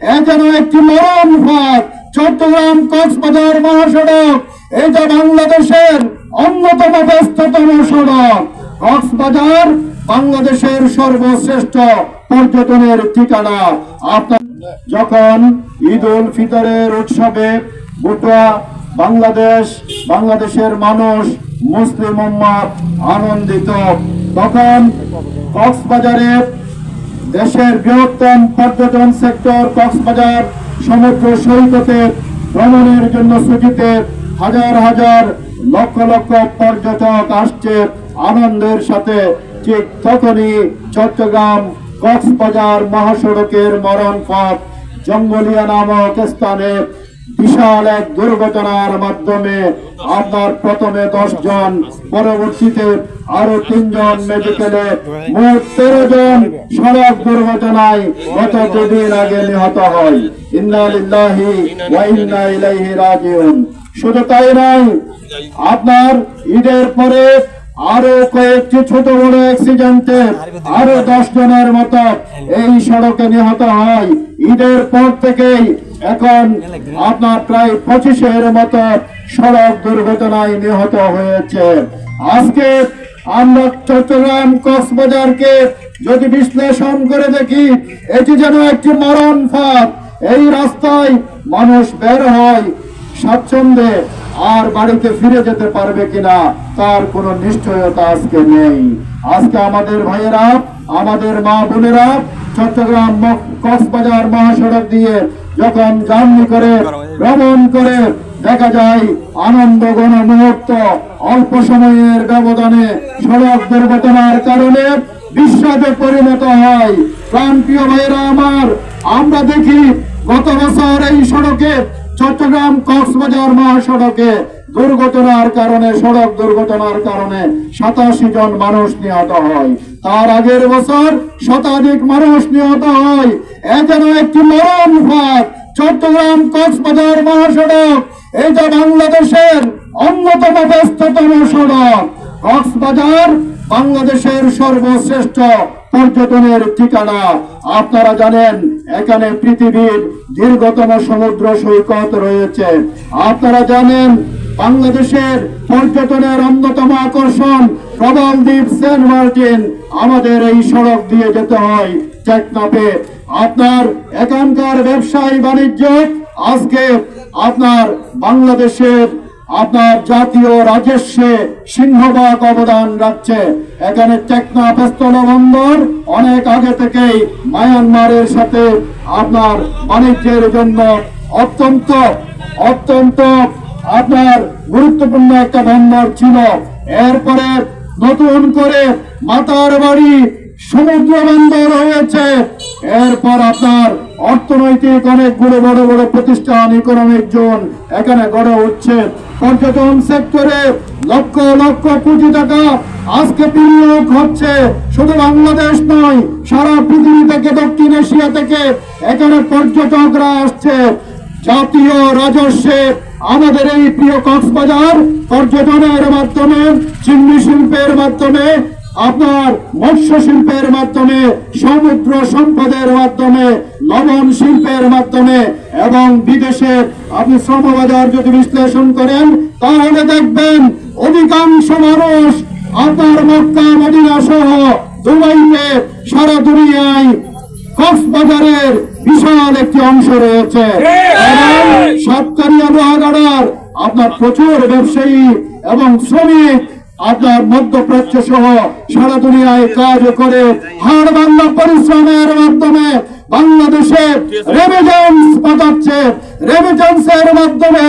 এ যেন একটি মরণ ফাঁদ চট্টগ্রাম কক্সবাজার মহাসড়ক। এটা বাংলাদেশের অন্যতম ব্যস্ততম সড়ক, কক্সবাজার বাংলাদেশের সর্বশ্রেষ্ঠ পর্যটনের ঠিকানা। আপনার যখন ঈদ উল ফিতরের উৎসবে গোটা বাংলাদেশ, বাংলাদেশের মানুষ, মুসলিম উম্মাদ আনন্দিত, তখন কক্সবাজারে দেশের বৃহত্তম পর্যটন সেক্টর কক্সবাজার সমুদ্র সৈকতে ভ্রমণের জন্য সূচিতে হাজার হাজার লক্ষ লক্ষ পর্যটক আসছে আনন্দের সাথে। ঠিক তখনই চট্টগ্রাম কক্সবাজার মহাসড়কের মরণ পথ জঙ্গলিয়া নামক স্থানে বিশাল এক দুর্ঘটনার মাধ্যমে আপনার প্রথমে দশ জন পরবর্তীতে আরও তিনজন মেডিকেলে। মোট তেরো জন সড়ক দুর্ঘটনায় গত দুদিন আগে নিহত হয়। ইন্না লিল্লাহি ইলাইহি রাজিউন। শুধু তাই নয়, আপনার ঈদের পরে আরও কয়েকটি ছোট বড় অ্যাক্সিডেন্টে আরও দশ জনের মতো এই সড়কে নিহত হয়। ঈদের পর থেকেই এখন আপনার প্রায় পঁচিশের মতো সড়ক দুর্ঘটনায় নিহত হয়েছে। আজকে আমরা চট্টগ্রাম কক্সবাজারকে যদি বিশ্লেষণ করে দেখি, এটি যেন একটি মরণ ফাঁদ। এই রাস্তায় মানুষ বের হয়, স্বাচ্ছন্দ্যে আর বাড়িতে ফিরে যেতে পারবে কিনা তার কোনো নিশ্চয়তা আজকে নেই। আজকে আমাদের ভাইয়েরা, আমাদের মা বোনেরা চট্টগ্রাম কক্সবাজার মহাসড়ক দিয়ে যখন জার্নি করে, ভ্রমণ করে, দেখা যায় আনন্দ গণ মুহূর্ত, অল্প সময়ের ব্যবধানে সড়ক দুর্ঘটনার কারণে বিস্বাদে পরিণত হয়। প্রাণপ্রিয় ভাইয়েরা আমার, আমরা দেখি গত বছর এই সড়কে, চট্টগ্রাম কক্সবাজার মহাসড়কে দুর্ঘটনার কারণে, সড়ক দুর্ঘটনার কারণে সাতাশি জন মানুষ নিহত হয়। তার আগের বছর শতাধিক মানুষ নিহত হয়। এ যেন একটি মরণ ফাঁদ চট্টগ্রাম কক্সবাজার মহাসড়ক এটা বাংলাদেশের অন্যতম ব্যস্ততম সড়ক, কক্সবাজার বাংলাদেশের সর্বশ্রেষ্ঠ পর্যটনের ঠিকানা। আপনারা জানেন, এখানে পৃথিবীর দীর্ঘতম সমুদ্র সৈকত রয়েছে। আপনারা জানেন, বাংলাদেশের পর্যটনের অন্যতম আকর্ষণ প্রবল দ্বীপ সেন্ট মার্টিন, আমাদের এই সড়ক দিয়ে যেতে হয় টেকনাফে। আপনার এখানকার ব্যবসায়ী বাণিজ্য, আজকে আপনার বাংলাদেশের আপনার জাতীয় রাজস্বে সিংহভাগ অবদান রাখছে। এখানে টেকনাফ স্থলবন্দর অনেক আগে থেকেই মায়ানমারের সাথে আপনার বাণিজ্যের জন্য অত্যন্ত অত্যন্ত আপনার গুরুত্বপূর্ণ একটা বন্দর ছিল। এরপরে নতুন করে মাতার বাড়ি সমুদ্র বন্দর হয়েছে। এরপর আপনার অর্থনৈতিক অনেকগুলো বড় বড় প্রতিষ্ঠান ইকোনমিক জোন এখানে গড়ে উঠছে। পর্যটন সেক্টরে লক্ষ লক্ষ কোটি টাকা আজকে বিনিয়োগ হচ্ছে। শুধু বাংলাদেশ নয়, সারা পৃথিবী থেকে, দক্ষিণ এশিয়া থেকে এখানে পর্যটকরা আসছে। জাতীয় রাজস্বে আমাদের এই প্রিয় কক্সবাজার পর্যটনের মাধ্যমে, চিংড়ি শিল্পের মাধ্যমে, আপনার মৎস্য শিল্পের মাধ্যমে, সমুদ্র সম্পদের মাধ্যমে, লবণ শিল্পের মাধ্যমে এবং বিদেশের আপনি শ্রমবাজার যদি বিশ্লেষণ করেন, তাহলে দেখবেন অধিকাংশ মানুষ আপনার মক্কা, মদিনা সহ দুবাইতে সারা দুনিয়ায় কক্সবাজারের বিশাল একটি অংশ রয়েছে। এবং সাতকারিয়া লোহাগাড়ার আপনার প্রচুর ব্যবসায়ী এবং শ্রমিক আপনার মধ্যপ্রাচ্য সহ সারা দুনিয়ায় কাজ করে। হাড় বাংলা পরিশ্রমের মাধ্যমে বাংলাদেশে রেমিটেন্স পাঠাচ্ছে। রেমিটেন্সের মাধ্যমে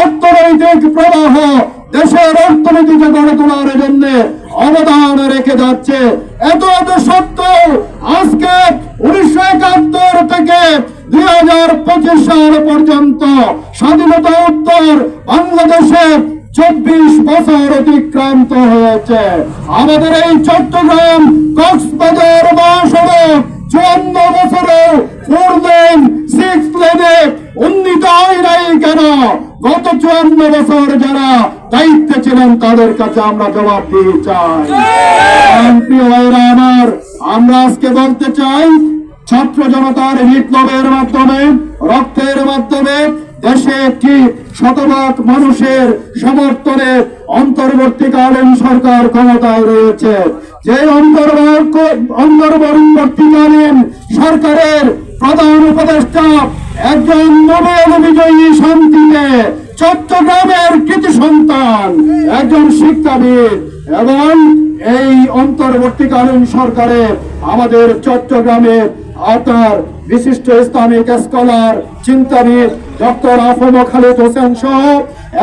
অর্থনৈতিক প্রবাহ দেশের অর্থনীতিকে গড়ে তোলার জন্য অবদান রেখে যাচ্ছে। এত এত সত্ত্বেও আজকে উনিশশো একাত্তর থেকে দুই হাজার পঁচিশ সাল পর্যন্ত স্বাধীনতা উত্তর বাংলাদেশে চব্বিশ বছর অতিক্রান্ত হয়েছে। আমাদের এই চট্টগ্রাম কক্সবাজার মহাসড়ক চুয়ান্ন বছরে ফোর লেন সিক্স লেনে উন্নীত হয় নাই কেন? গত চুয়ান্ন বছর যারা দায়িত্বে ছিলেন তাদের কাছে আমরা জবাব দিয়ে চাই। আমার আমরা আজকে বলতে চাই ছাত্র জনতার বিপ্লবের মাধ্যমে, রক্তের মাধ্যমে দেশে একটি শতভাগ মানুষের সমর্থনে অন্তর্বর্তীকালীন সরকার ক্ষমতায় রয়েছে। যে অন্তর্বর্তীকালীন সরকারের প্রধান উপদেষ্টা একজন নোবেল বিজয়ী শান্তিতে চট্টগ্রামের কৃতি সন্তান, একজন শিক্ষাবিদ এবং এই অন্তর্বর্তীকালীন সরকারে আমাদের চট্টগ্রামে আপনার বিশিষ্ট ইসলামিক স্কলার চিন্তাবিদ ডক্টর আফম খালিদ হোসেন সহ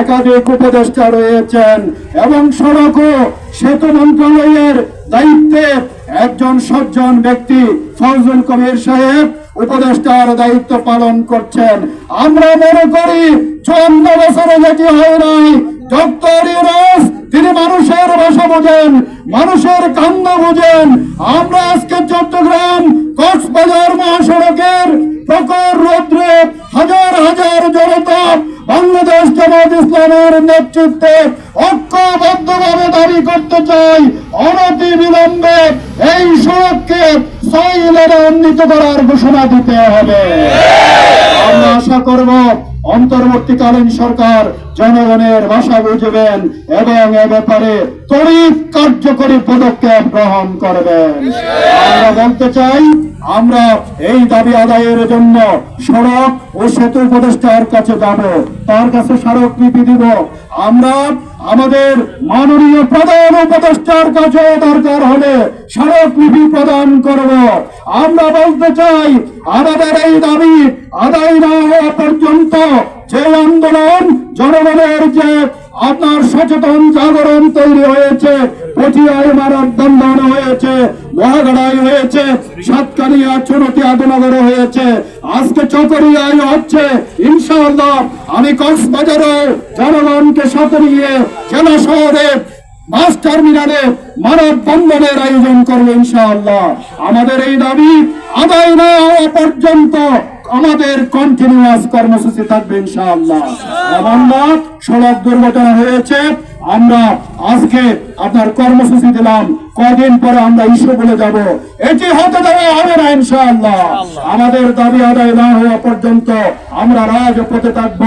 একাধিক উপদেষ্টা রয়েছেন এবং সড়ক ও সেতু মন্ত্রণালয়ের দায়িত্বে একজন সজ্জন ব্যক্তি ফজল কবির সাহেব উপদেষ্টার দায়িত্ব পালন করছেন। আমরা মনে করি চুয়ান্ন বছরে যেটি হয় নাই। ডক্টর ইউনুস তিনি মানুষের ভাষা বোঝেন, মানুষের কান্দ বোঝেন। আমরা আজকে চট্টগ্রাম কক্সবাজার মহাসড়কের প্রখর রৌদ্রে হাজার হাজার জনতা বাংলাদেশ জামাত ইসলামের নেতৃত্বে ঐক্যবদ্ধভাবে দাবি করতে চাই অনতি বিলম্বে এই সড়ককে ছয় উন্নীত করার ঘোষণা দিতে হবে। আমরা আশা করব, অন্তর্বর্তীকালীন সরকার জনগণের ভাষা বুঝবেন এবং এ ব্যাপারে তড়িৎ কার্যকরী পদক্ষেপ গ্রহণ করবেন। আমরা বলতে চাই, আমরা এই দাবি আদায়ের জন্য সড়ক ও সেতু উপদেষ্টার কাছে যাব। তার কাছে স্মারক লিপি দিব। আমরা আমাদের মাননীয় প্রধান উপদেষ্টার কাছে দরকার হলে স্মারক লিপি প্রদান করব। আমরা বলতে চাই, আমাদের এই দাবি আদায় না হওয়া পর্যন্ত যে আন্দোলন জনগণের যে আপনার সচেতন জাগরণ তৈরি হয়েছে পটিয়ায় মানববন্ধন হয়েছে, মহাগড়ায় হয়েছে, সাতকানিয়া হয়েছে। আজকে চকরিয়ায় হচ্ছে আমি কক্সবাজারে জনগণকে সাথে নিয়ে জেলা শহরে বাস টার্মিনালে মানব বন্ধনের আয়োজন করব ইনশাআল্লাহ। আমাদের এই দাবি আদায় না হওয়া পর্যন্ত আমাদের কন্টিনিউয়াস কর্মসূচি থাকবে ইনশাআল্লাহ। সড়ক দুর্ঘটনা হয়েছে আমরা আজকে আপনার কর্মসূচি দিলাম। কদিন পরে আমরা ইস্যু বলে যাব। এটি হতে দেওয়া হবে না ইনশাআল্লাহ। আমাদের দাবি আদায় না হওয়া পর্যন্ত আমরা রাজপথে থাকব।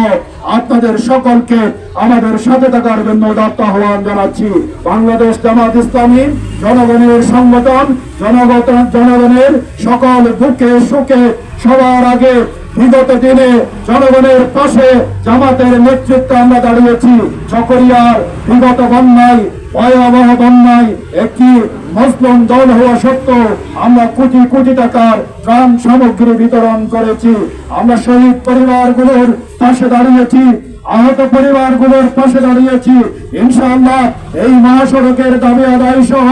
আপনাদের সকলকে আমাদের সাথে থাকার জন্য দত্ত আহ্বান জানাচ্ছি। বাংলাদেশ জামাত ইসলামী জনগণের সংগঠন জনগত জনগণের সকল দুঃখে সুখে সবার আগে বিগত দিনে জনগণের পাশে জামাতের নেতৃত্বে আমরা দাঁড়িয়েছি। চকরিয়ার বিগত বন্যায়, ভয়াবহ বন্যায় একটি মুসলিম দল হওয়া সত্ত্বেও আমরা কোটি কোটি টাকার ত্রাণ সামগ্রী বিতরণ করেছি। আমরা শহীদ পরিবারগুলোর পাশে দাঁড়িয়েছি। আহত পরিবারগুলোর পাশে দাঁড়িয়েছি। ইনশাআল্লাহ এই মহাসড়কের দাবি আদায় সহ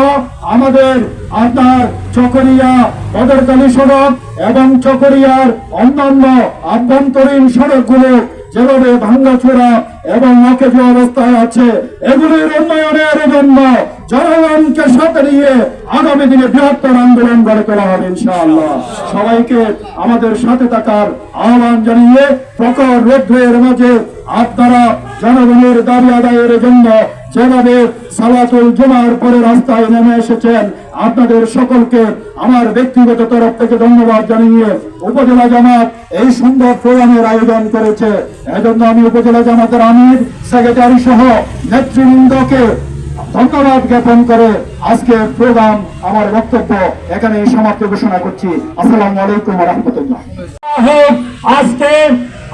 আমাদের আপনার চকরিয়া বদরকালী সড়ক এবং চকরিয়ার অন্যান্য আভ্যন্তরীণ সড়কগুলো যেভাবে ভাঙ্গাচোরা এবং অকেজ অবস্থায় আছে, এগুলির উন্নয়নের জন্য জনগণকে সাথে নিয়ে আগামী দিনে বৃহত্তর আন্দোলন গড়ে তোলা হবে ইনশাআল্লাহ। সবাইকে আমাদের সাথে থাকার আহ্বান জানিয়ে প্রখর রৌদ্রের মাঝে আপনারা জনগণের দাবি আদায়ের জন্য যেভাবে সালাতুল জুমার পরে রাস্তায় নেমে এসেছেন, আপনাদের সকলকে আমার ব্যক্তিগত তরফ থেকে ধন্যবাদ জানিয়ে উপজেলা জামাত এই সুন্দর প্রোগ্রামের আয়োজন করেছে। এজন্য আমি উপজেলা জামাতের আমির, সেক্রেটারি সহ নেতৃবৃন্দকে ধন্যবাদ জ্ঞাপন করে আজকে প্রোগ্রাম আমার বক্তব্য এখানে সমাপ্ত ঘোষণা করছি। আসসালামু আলাইকুম রহমতুল্লাহ। আজকে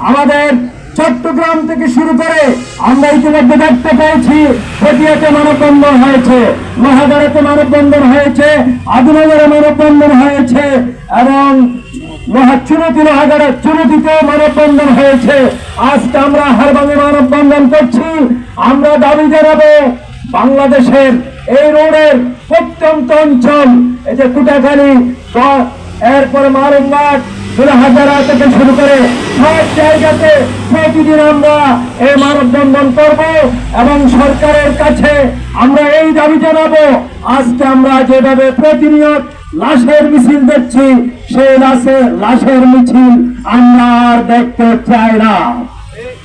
আমাদের চট্টগ্রাম থেকে শুরু করে আমরা ইতিমধ্যে দেখতে পেয়েছি পটিয়াতে মানববন্ধন হয়েছে মহাগাড়াতে মানববন্ধন হয়েছে, আদিনগরে মানববন্ধন হয়েছে, এবং মহা চুনতি মহাগাড়া চুনতিতে মানববন্ধন হয়েছে। আজকে আমরা হারবাঙে মানববন্ধন করছি। আমরা দাবি জানাব বাংলাদেশের এই রোডের প্রত্যন্ত অঞ্চল, এই যে কুটাখালী এরপরে মারুমবাগ হাজারা থেকে শুরু করে সব জায়গাতে প্রতিদিন আমরা এই মানববন্ধন করব এবং সরকারের কাছে আমরা এই দাবি জানাব, আজকে আমরা যেভাবে প্রতিনিয়ত লাশের মিছিল দেখছি, সেই লাশের লাশের মিছিল আমরা আর দেখতে চাই না।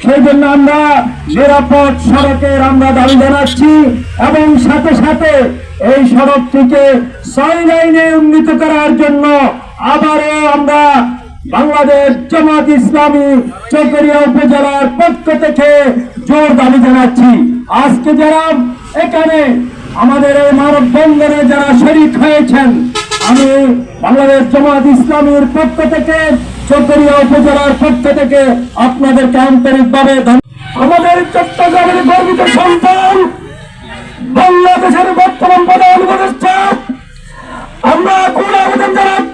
সেই জন্য আমরা নিরাপদ সড়কের আমরা দাবি জানাচ্ছি এবং সাথে সাথে এই সড়কটিকে ছয় লাইনে উন্নীত করার জন্য আবারও আমরা বাংলাদেশ জামাত ইসলামী চকরিয়া উপজেলার পক্ষ থেকে জোর দাবি জানাচ্ছি। আজকে যারা এখানে আমাদের এই মানব বন্ধনে যারা শরিক হয়েছেন, আমি বাংলাদেশ জামাত ইসলামীর পক্ষ থেকে চকরিয়া উপজেলার পক্ষ থেকে আপনাদেরকে আন্তরিকভাবে আমাদের চট্টগ্রামের গর্বিত সন্তান, বাংলাদেশের বর্তমান প্রধান উপদেষ্টা, আমরা কোন আবেদন জানাচ্ছি।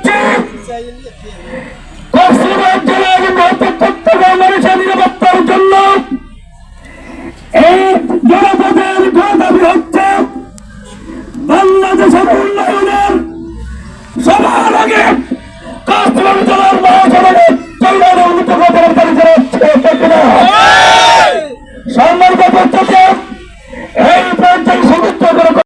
জেলার বৃহত্তর প্রত্যেক মানুষের নিরাপত্তার জন্য